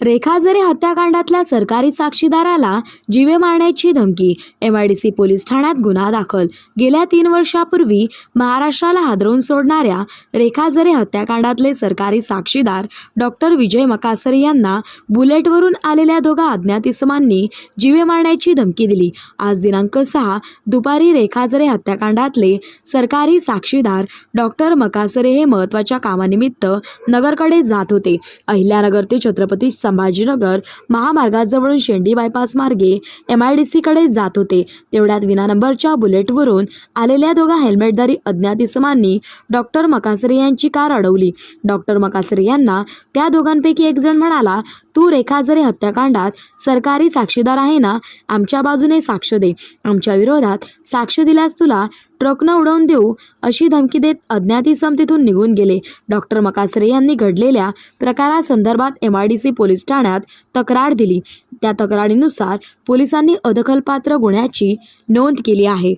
रेखा जरे हत्याकांडातल्या सरकारी साक्षीदाराला जीवे मारण्याची धमकी M I D C police ठाण्यात गुन्हा दाखल. गेल्या तीन वर्षापूर्वी महाराष्ट्राला हादरवून सोडणाऱ्या रेखा जरे हत्याकांडातले सरकारी साक्षीदार डॉक्टर विजय मकासरे यांना बुलेटवरून आलेल्या दोघा अज्ञात इसमांनी जीवे मारण्याची धमकी दिली. आज दिनांक सहा दुपारी रेखा जरे हत्याकांडातले सरकारी साक्षीदार डॉक्टर मकासरे हे महत्त्वाच्या कामानिमित्त नगरकडे जात होते. अहिल्यानगर ते छत्रपती संभाजीनगर महामार्गाजवळून शेंडी बायपास मार्गे एम आय डी सीकडे जात होते. तेवढ्यात विना नंबरच्या बुलेटवरून आलेल्या दोघा हेल्मेटधारी अज्ञात इसमांनी डॉक्टर मकासरे यांची कार अडवली. डॉक्टर मकासरे यांना त्या दोघांपैकी एक जण म्हणाला तू रेखाजरे हत्याकांडात सरकारी साक्षीदार आहे ना? आमच्या बाजूने साक्ष दे. आमच्या विरोधात साक्ष दिल्यास तुला ट्रकनं उडवून देऊ अशी धमकी देत अज्ञात इसम तिथून निघून गेले. डॉक्टर मकासरे यांनी घडलेल्या प्रकारासंदर्भात M I D C police ठाण्यात तक्रार दिली. त्या तक्रारीनुसार पोलिसांनी अदखलपात्र गुन्ह्याची नोंद केली आहे.